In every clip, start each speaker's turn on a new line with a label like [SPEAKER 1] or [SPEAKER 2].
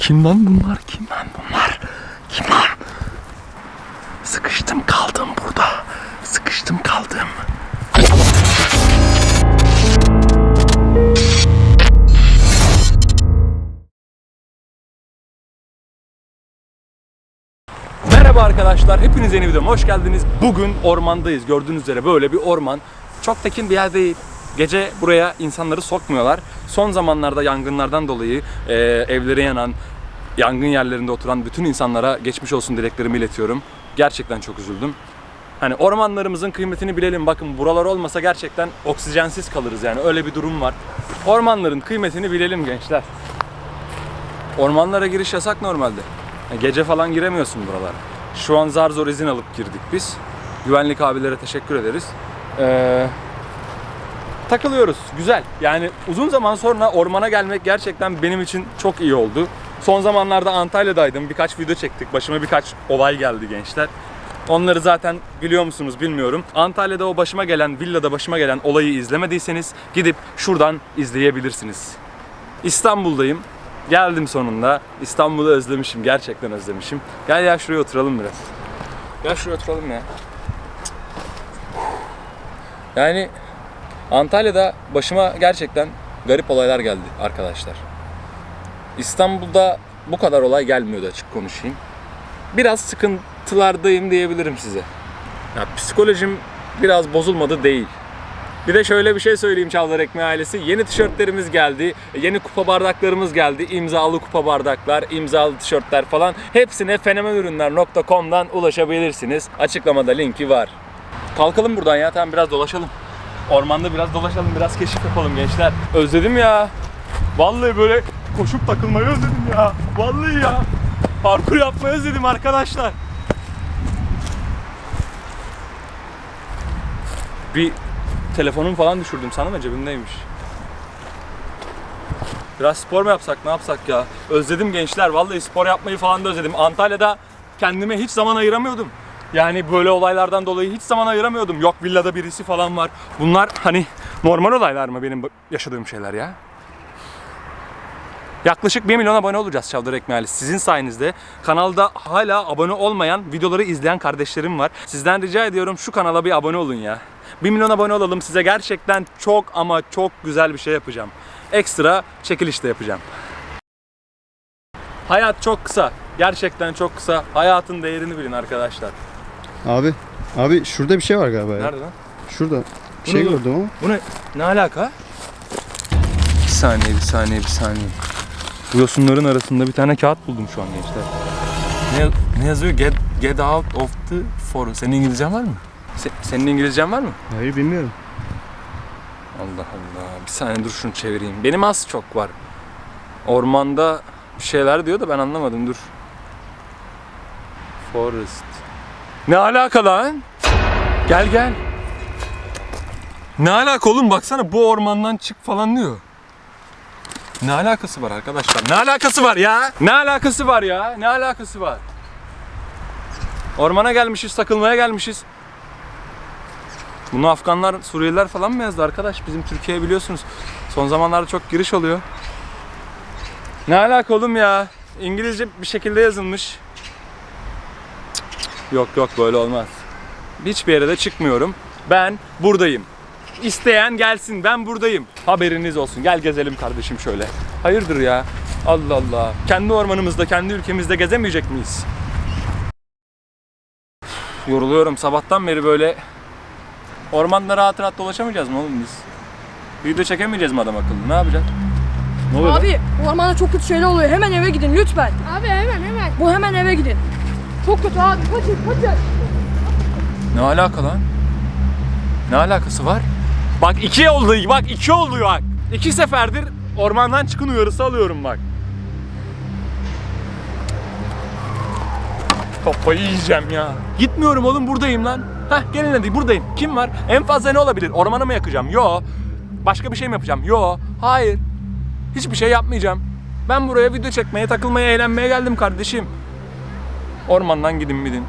[SPEAKER 1] Kim lan bunlar? Kim lan bunlar? Kim lan? Sıkıştım kaldım burada. Sıkıştım kaldım. Merhaba arkadaşlar, hepiniz yeni videoma hoş geldiniz. Bugün ormandayız. Gördüğünüz üzere böyle bir orman. Çok tekin bir yer değil. Gece buraya insanları sokmuyorlar. Son zamanlarda yangınlardan dolayı e, evleri yanan, yangın yerlerinde oturan bütün insanlara geçmiş olsun dileklerimi iletiyorum. Gerçekten çok üzüldüm. Hani ormanlarımızın kıymetini bilelim. Bakın buralar olmasa gerçekten oksijensiz kalırız yani. Öyle bir durum var. Ormanların kıymetini bilelim gençler. Ormanlara giriş yasak normalde. Ya Gece falan giremiyorsun buralara. Şu an zar zor izin alıp girdik biz. Güvenlik abilere teşekkür ederiz. Ee, takılıyoruz. Güzel. Yani uzun zaman sonra ormana gelmek gerçekten benim için çok iyi oldu. Son zamanlarda Antalya'daydım. Birkaç video çektik. Başıma birkaç olay geldi gençler. Onları zaten biliyor musunuz bilmiyorum. Antalya'da o başıma gelen, villada başıma gelen olayı izlemediyseniz gidip şuradan izleyebilirsiniz. İstanbul'dayım. Geldim sonunda. İstanbul'u özlemişim. Gerçekten özlemişim. Gel ya şuraya oturalım biraz. Gel şuraya oturalım ya. Yani Antalya'da başıma gerçekten garip olaylar geldi arkadaşlar. İstanbul'da bu kadar olay gelmiyordu açık konuşayım. Biraz sıkıntılardayım diyebilirim size. Ya psikolojim biraz bozulmadı değil. Bir de şöyle bir şey söyleyeyim Çavdar Ekmeği ailesi. Yeni tişörtlerimiz geldi. Yeni kupa bardaklarımız geldi. İmzalı kupa bardaklar, imzalı tişörtler falan. Hepsine fenomenürünler.com'dan ulaşabilirsiniz. Açıklamada linki var. Kalkalım buradan ya. Tamam biraz dolaşalım. Ormanda biraz dolaşalım, biraz keşif yapalım gençler. Özledim ya. Vallahi böyle koşup takılmayı özledim ya. Vallahi ya. Parkur yapmayı özledim arkadaşlar. Bir telefonumu falan düşürdüm sana mı cebimdeymiş. Biraz spor mu yapsak ne yapsak ya? Özledim gençler vallahi spor yapmayı falan da özledim. Antalya'da kendime hiç zaman ayıramıyordum. Yani böyle olaylardan dolayı hiç zaman ayıramıyordum. Yok villada birisi falan var. Bunlar hani normal olaylar mı benim yaşadığım şeyler ya? Yaklaşık 1 milyon abone olacağız Çavdar Ekmeği ailesi. Sizin sayenizde kanalda hala abone olmayan videoları izleyen kardeşlerim var. Sizden rica ediyorum şu kanala bir abone olun ya. 1 milyon abone olalım size gerçekten çok ama çok güzel bir şey yapacağım. Ekstra çekiliş de yapacağım. Hayat çok kısa. Gerçekten çok kısa. Hayatın değerini bilin arkadaşlar.
[SPEAKER 2] Abi, abi şurada bir şey var galiba ya.
[SPEAKER 1] Nerede lan?
[SPEAKER 2] Şurada bir şey gördüm ama.
[SPEAKER 1] Bu ne? Ne alaka? Bir saniye, bir saniye, bir saniye. Bu yosunların arasında bir tane kağıt buldum şu an gençler. Ne, ne yazıyor? Get, get out of the forest. Senin İngilizcen var mı? Se- senin İngilizcen var mı?
[SPEAKER 2] Hayır bilmiyorum.
[SPEAKER 1] Allah Allah. Bir saniye dur şunu çevireyim. Benim az çok var. Ormanda bir şeyler diyor da ben anlamadım dur. Forest. Ne alaka lan? Gel gel. Ne alaka oğlum baksana bu ormandan çık falan diyor. Ne alakası var arkadaşlar? Ne alakası var ya? Ne alakası var ya? Ne alakası var? Ormana gelmişiz, takılmaya gelmişiz. Bunu Afganlar, Suriyeliler falan mı yazdı arkadaş? Bizim Türkiye'ye biliyorsunuz. Son zamanlarda çok giriş oluyor. Ne alaka oğlum ya? İngilizce bir şekilde yazılmış. Yok yok böyle olmaz. Hiçbir yere de çıkmıyorum. Ben buradayım. İsteyen gelsin ben buradayım. Haberiniz olsun. Gel gezelim kardeşim şöyle. Hayırdır ya? Allah Allah. Kendi ormanımızda, kendi ülkemizde gezemeyecek miyiz? Yoruluyorum. Sabahtan beri böyle Ormanda rahat rahat dolaşamayacağız mı oğlum biz? Video çekemeyeceğiz mi adam akıllı? Ne yapacağız? Ne oluyor? lan?
[SPEAKER 3] Abi ormanda çok kötü şeyler oluyor. Hemen eve gidin lütfen.
[SPEAKER 4] Abi hemen hemen.
[SPEAKER 3] Bu hemen eve gidin. Çok kötü abi. Kaçın kaçın.
[SPEAKER 1] Ne alaka lan? Ne alakası var? Bak iki oldu, bak iki oldu bak. İki seferdir ormandan çıkın uyarısı alıyorum bak. Kafayı yiyeceğim ya. Gitmiyorum oğlum buradayım lan. Heh gelin hadi buradayım. Kim var? En fazla ne olabilir? Ormanı mı yakacağım? Yo. Başka bir şey mi yapacağım? Yo. Hayır. Hiçbir şey yapmayacağım. Ben buraya video çekmeye, takılmaya, eğlenmeye geldim kardeşim. Ormandan gidin gidin.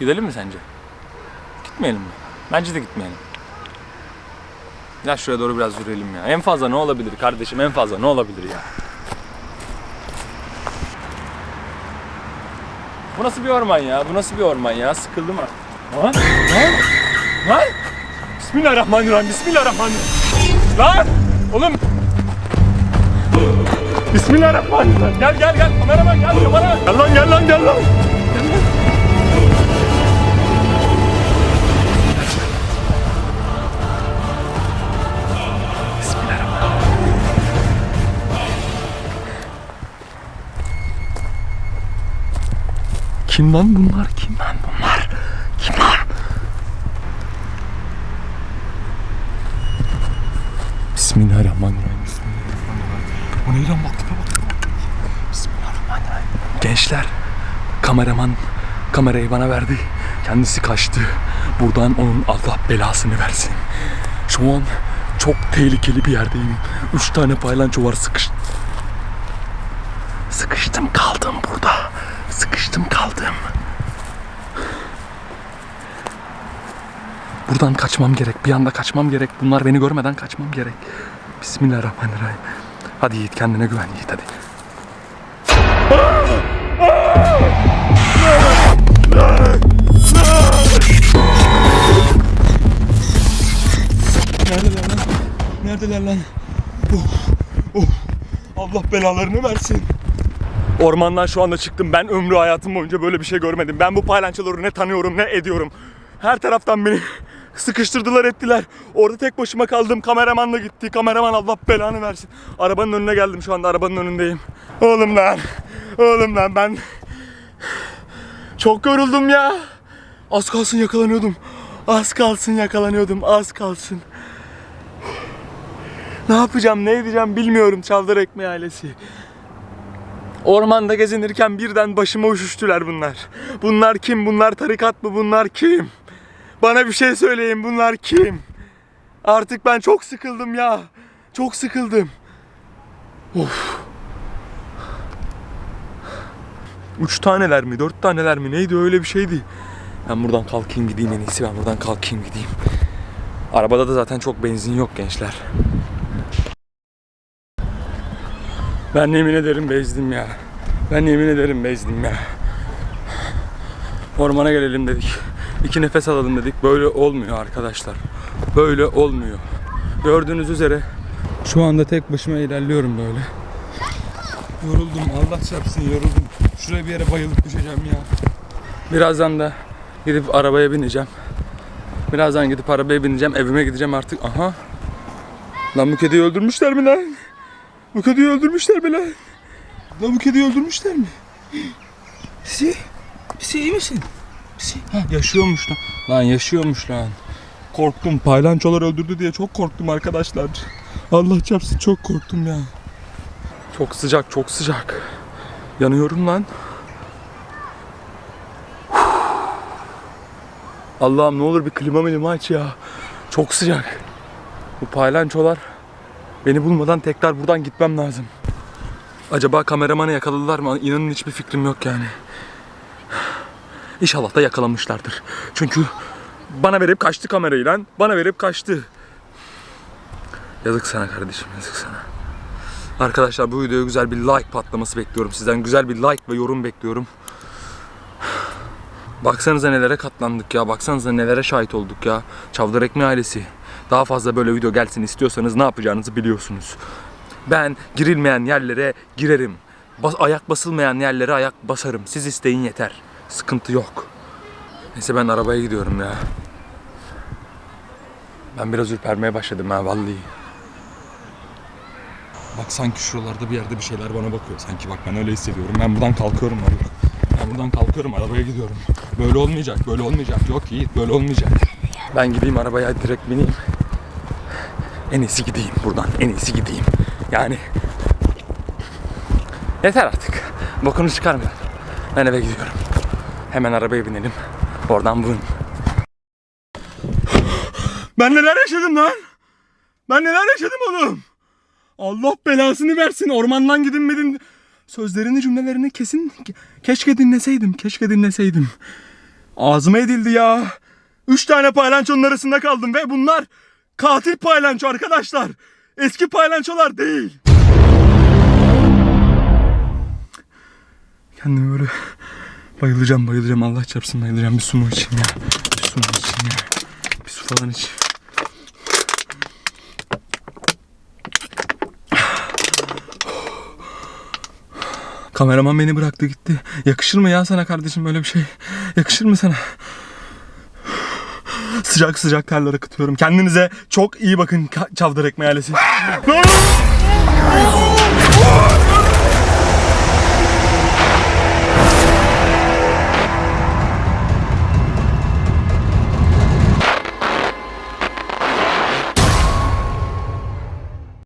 [SPEAKER 1] Gidelim mi sence? Gitmeyelim mi? Bence de gitmeyelim. Gel şuraya doğru biraz yürüyelim ya. En fazla ne olabilir kardeşim? En fazla ne olabilir ya? Bu nasıl bir orman ya? Bu nasıl bir orman ya? Sıkıldım ha. Lan! Lan! Lan! Bismillahirrahmanirrahim. Bismillahirrahmanirrahim. Lan! Oğlum! Bismillahirrahmanirrahim. Gel gel gel. Kameraman gel. Kameraman. Gel lan gel lan. Gel lan. Kim lan bunlar? Kim lan bunlar? Kim lan? Bismillahirrahmanirrahim. Bismillahirrahmanirrahim. Bu ne lan bak tipe bak. Bismillahirrahmanirrahim. Gençler, kameraman kamerayı bana verdi. Kendisi kaçtı. Buradan onun Allah belasını versin. Şu an çok tehlikeli bir yerdeyim. Üç tane paylanço var sıkış. Sıkıştım kaldım burada. Sıkıştım kaldım. Buradan kaçmam gerek. Bir anda kaçmam gerek. Bunlar beni görmeden kaçmam gerek. Bismillahirrahmanirrahim. Hadi Yiğit kendine güven Yiğit hadi. Neredeler lan? Neredeler lan? Oh, oh. Allah belalarını versin. Ormandan şu anda çıktım. Ben ömrü hayatım boyunca böyle bir şey görmedim. Ben bu paylançoları ne tanıyorum ne ediyorum. Her taraftan beni sıkıştırdılar ettiler. Orada tek başıma kaldım. Kameraman da gitti. Kameraman Allah belanı versin. Arabanın önüne geldim şu anda. Arabanın önündeyim. Oğlum lan. Oğlum lan ben çok yoruldum ya. Az kalsın yakalanıyordum. Az kalsın yakalanıyordum. Az kalsın. Ne yapacağım, ne edeceğim bilmiyorum Çavdar Ekmeği ailesi. Ormanda gezinirken birden başıma üşüştüler bunlar. Bunlar kim? Bunlar tarikat mı? Bunlar kim? Bana bir şey söyleyin. Bunlar kim? Artık ben çok sıkıldım ya. Çok sıkıldım. Of. Üç taneler mi? Dört taneler mi? Neydi öyle bir şeydi. Ben buradan kalkayım gideyim en iyisi. Ben buradan kalkayım gideyim. Arabada da zaten çok benzin yok gençler. Ben yemin ederim bezdim ya. Ben yemin ederim bezdim ya. Ormana gelelim dedik. İki nefes alalım dedik. Böyle olmuyor arkadaşlar. Böyle olmuyor. Gördüğünüz üzere şu anda tek başıma ilerliyorum böyle. Yoruldum. Allah çarpsın yoruldum. Şuraya bir yere bayılıp düşeceğim ya. Birazdan da gidip arabaya bineceğim. Birazdan gidip arabaya bineceğim. Evime gideceğim artık. Aha. Lan bu kediyi öldürmüşler mi lan? Bu kediyi öldürmüşler mi lan? Lan bu kediyi öldürmüşler mi? Si, si iyi misin? Yaşıyormuş lan. Lan yaşıyormuş lan. Korktum. Paylançolar öldürdü diye çok korktum arkadaşlar. Allah çarpsın çok korktum ya. Çok sıcak, çok sıcak. Yanıyorum lan. Allah'ım ne olur bir klima milima aç ya. Çok sıcak. Bu paylançolar Beni bulmadan tekrar buradan gitmem lazım. Acaba kameramanı yakaladılar mı? İnanın hiçbir fikrim yok yani. İnşallah da yakalamışlardır. Çünkü bana verip kaçtı kamerayı lan. Bana verip kaçtı. Yazık sana kardeşim, yazık sana. Arkadaşlar bu videoya güzel bir like patlaması bekliyorum sizden. Güzel bir like ve yorum bekliyorum. Baksanıza nelere katlandık ya. Baksanıza nelere şahit olduk ya. Çavdar Ekmeği ailesi. Daha fazla böyle video gelsin istiyorsanız ne yapacağınızı biliyorsunuz. Ben girilmeyen yerlere girerim. Bas, ayak basılmayan yerlere ayak basarım. Siz isteyin yeter. Sıkıntı yok. Neyse ben arabaya gidiyorum ya. Ben biraz ürpermeye başladım ha vallahi. Bak sanki şuralarda bir yerde bir şeyler bana bakıyor. Sanki bak ben öyle hissediyorum. Ben buradan kalkıyorum vallahi. Ben buradan kalkıyorum arabaya gidiyorum. Böyle olmayacak, böyle olmayacak. Yok Yiğit böyle olmayacak. Ben gideyim arabaya direkt bineyim. En iyisi gideyim buradan. En iyisi gideyim. Yani yeter artık. Bokunu çıkarmayalım. Ben eve gidiyorum. Hemen arabaya binelim. Oradan bugün. Ben neler yaşadım lan? Ben neler yaşadım oğlum? Allah belasını versin. Ormandan gidinmedin. Sözlerini cümlelerini kesin keşke dinleseydim. Keşke dinleseydim. Ağzıma edildi ya. Üç tane paylançonun arasında kaldım ve bunlar katil paylanço arkadaşlar. Eski paylançolar değil. Kendimi böyle bayılacağım bayılacağım Allah çarpsın bayılacağım bir su mu içeyim ya. Bir su mu içeyim ya. Bir su falan iç. Kameraman beni bıraktı gitti. Yakışır mı ya sana kardeşim böyle bir şey? Yakışır mı sana? Sıcak sıcak terler akıtıyorum. Kendinize çok iyi bakın Çavdar Ekmeği ailesi.